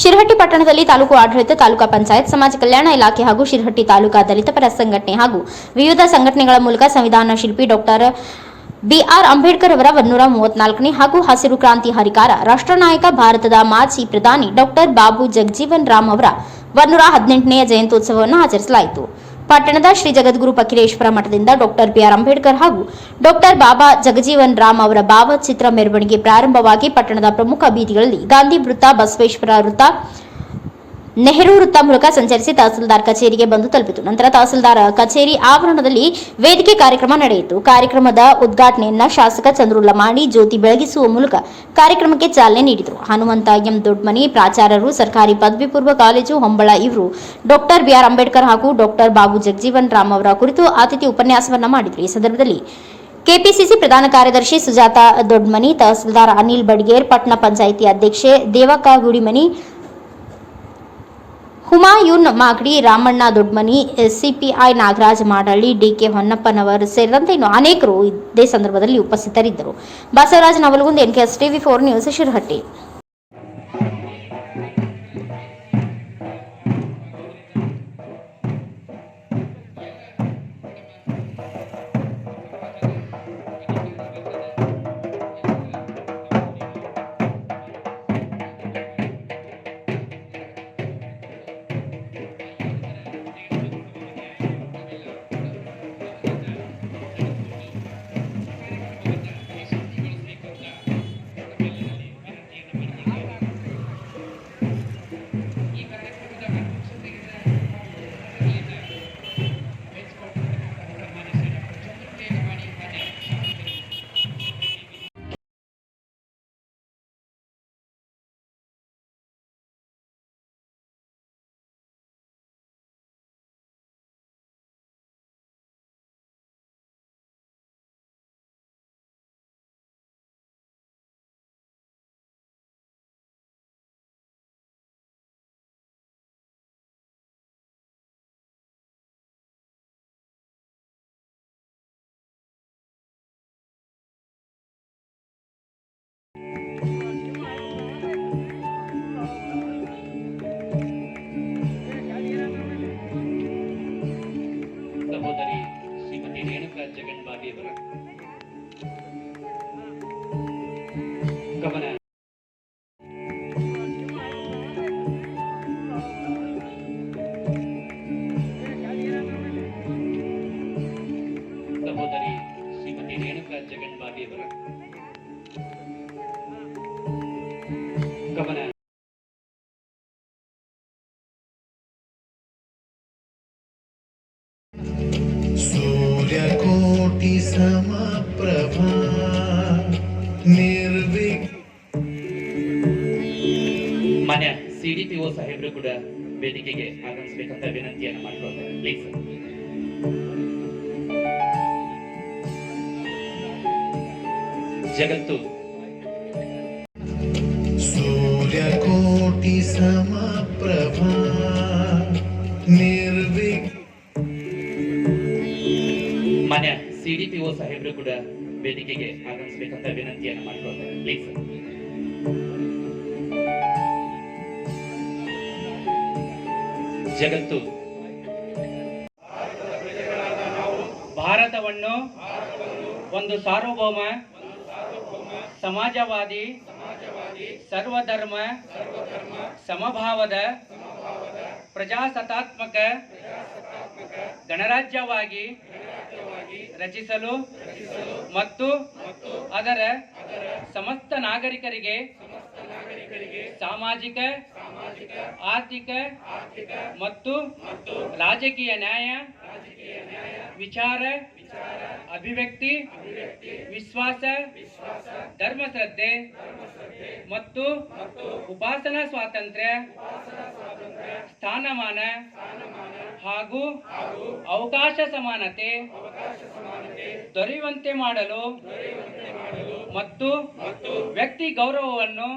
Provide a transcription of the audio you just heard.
ಶಿರಹಟ್ಟಿ ಪಟ್ಟಣದಲ್ಲಿ ತಾಲೂಕು ಆಡಳಿತ, ತಾಲೂಕಾ ಪಂಚಾಯತ್, ಸಮಾಜ ಕಲ್ಯಾಣ ಇಲಾಖೆ ಹಾಗೂ ಶಿರಹಟ್ಟಿ ತಾಲೂಕಾ ದಲಿತ ಪರ ಸಂಘಟನೆ ಹಾಗೂ ವಿವಿಧ ಸಂಘಟನೆಗಳ ಮೂಲಕ ಸಂವಿಧಾನ ಶಿಲ್ಪಿ ಡಾಕ್ಟರ್ ಬಿಆರ್ ಅಂಬೇಡ್ಕರ್ ಅವರ ಒನ್ನೂರ ಮೂವತ್ನಾಲ್ಕನೇ ಹಾಗೂ ಹಸಿರು ಕ್ರಾಂತಿ ಹರಿಕಾರ ರಾಷ್ಟ್ರನಾಯಕ ಭಾರತದ ಮಾಜಿ ಪ್ರಧಾನಿ ಡಾಕ್ಟರ್ ಬಾಬು ಜಗಜೀವನ್ ರಾಮ್ ಅವರ ಒನ್ನೂರ ಹದಿನೆಂಟನೆಯ ಜಯಂತ್ಯೋತ್ಸವವನ್ನು ಆಚರಿಸಲಾಯಿತು. ಪಟ್ಟಣದ ಶ್ರೀ ಜಗದ್ಗುರು ಪಕಿರೇಶ್ವರ ಮಠದಿಂದ ಡಾಕ್ಟರ್ ಬಿಆರ್ ಅಂಬೇಡ್ಕರ್ ಹಾಗೂ ಡಾಕ್ಟರ್ ಬಾಬಾ ಜಗಜೀವನ್ ರಾಮ್ ಅವರ ಭಾವಚಿತ್ರ ಮೆರವಣಿಗೆ ಪ್ರಾರಂಭವಾಗಿ ಪಟ್ಟಣದ ಪ್ರಮುಖ ಬೀದಿಗಳಲ್ಲಿ ಗಾಂಧಿ ವೃತ್ತ ಬಸವೇಶ್ವರ ವೃತ್ತ ನೆಹರು ವೃತ್ತ ಮೂಲಕ ಸಂಚರಿಸಿ ತಹಸೀಲ್ದಾರ್ ಕಚೇರಿಗೆ ಬಂದು ತಲುಪಿತು. ನಂತರ ತಹಸೀಲ್ದಾರ್ ಕಚೇರಿ ಆವರಣದಲ್ಲಿ ವೇದಿಕೆ ಕಾರ್ಯಕ್ರಮ ನಡೆಯಿತು. ಕಾರ್ಯಕ್ರಮದ ಉದ್ಘಾಟನೆಯನ್ನ ಶಾಸಕ ಚಂದ್ರುಲ್ಲ ಮಾಡಿ ಜ್ಯೋತಿ ಬೆಳಗಿಸುವ ಮೂಲಕ ಕಾರ್ಯಕ್ರಮಕ್ಕೆ ಚಾಲನೆ ನೀಡಿದರು. ಹನುಮಂತ ಎಂ ದೊಡ್ಮನಿ ಪ್ರಾಚಾರ್ಯರು, ಸರ್ಕಾರಿ ಪದವಿ ಪೂರ್ವ ಕಾಲೇಜು ಹೊಂಬಳ ಇವರು, ಡಾಕ್ಟರ್ ಬಿಆರ್ ಅಂಬೇಡ್ಕರ್ ಹಾಗೂ ಡಾಕ್ಟರ್ ಬಾಬು ಜಗಜೀವನ್ ರಾಮ್ ಅವರ ಕುರಿತು ಅತಿಥಿ ಉಪನ್ಯಾಸವನ್ನ ಮಾಡಿದರು. ಈ ಸಂದರ್ಭದಲ್ಲಿ ಕೆಪಿಸಿಸಿ ಪ್ರಧಾನ ಕಾರ್ಯದರ್ಶಿ ಸುಜಾತಾ ದೊಡ್ಮನಿ ತಹಸೀಲ್ದಾರ್ ಅನಿಲ್ ಬಡ್ಗೇರ್ ಪಟ್ಟಣ ಪಂಚಾಯಿತಿ ಅಧ್ಯಕ್ಷೆ Devakka Gudimani Humayun Magadi, Ramanna Dodmani CPI Nagaraj Madalli D K ಹೊನ್ನಪ್ಪನವರು ಸೇರಿದಂತೆ ಇನ್ನು ಅನೇಕರು ಇದೇ ಸಂದರ್ಭದಲ್ಲಿ ಉಪಸ್ಥಿತರಿದ್ದರು. Basavaraj Navalgund, NKS TV four news Shirahatti. ಗಮನ ಸಿಡಿಪಿಒ ಸಾಹೇಬರು ಕೂಡ ವೇದಿಕೆಗೆ ಆಗಮಿಸಬೇಕಂತ ವಿನಂತಿಯನ್ನು ಮಾಡಿಕೊಳ್ತಾರೆ ಪ್ಲೀಸ್ ಜಗತ್ತು. ಸೂರ್ಯಕೋಟಿ ಸಮಪ್ರಭಾ ನಿರ್ವಿ ಮನೆ ಓ ಸಾಹೇಬರು ಕೂಡ ವೇದಿಕೆಗೆ ಆಗಮಿಸಬೇಕಂತ ವಿನಂತಿಯನ್ನು ಮಾಡಿಕೊಳ್ತಾರೆ ಪ್ಲೀಸ್ ಜಗತ್ತು. ಭಾರತವನ್ನು ಒಂದು ಸಾರ್ವಭೌಮ ಸಮಾಜವಾದಿ ಸರ್ವಧರ್ಮ ಸಮಭಾವದ ಪ್ರಜಾಸತ್ತಾತ್ಮಕ ಗಣರಾಜ್ಯವಾಗಿ ರಚಿಸಲು ಮತ್ತು ಅದರ ಸಮಸ್ತ ನಾಗರಿಕರಿಗೆ ಸಾಮಾಜಿಕ ಆರ್ಥಿಕ ಮತ್ತು ರಾಜಕೀಯ ನ್ಯಾಯ ವಿಚಾರ ಅಭಿವ್ಯಕ್ತಿ ವಿಶ್ವಾಸ ಧರ್ಮ ಶ್ರದ್ಧೆ ಮತ್ತು ಉಪಾಸನಾ ಸ್ವಾತಂತ್ರ್ಯ ಸ್ಥಾನಮಾನ ಹಾಗೂ ಅವಕಾಶ ಸಮಾನತೆ ದೊರೆಯುವಂತೆ ಮಾಡಲು ಮತ್ತು ವ್ಯಕ್ತಿ ಗೌರವವನ್ನು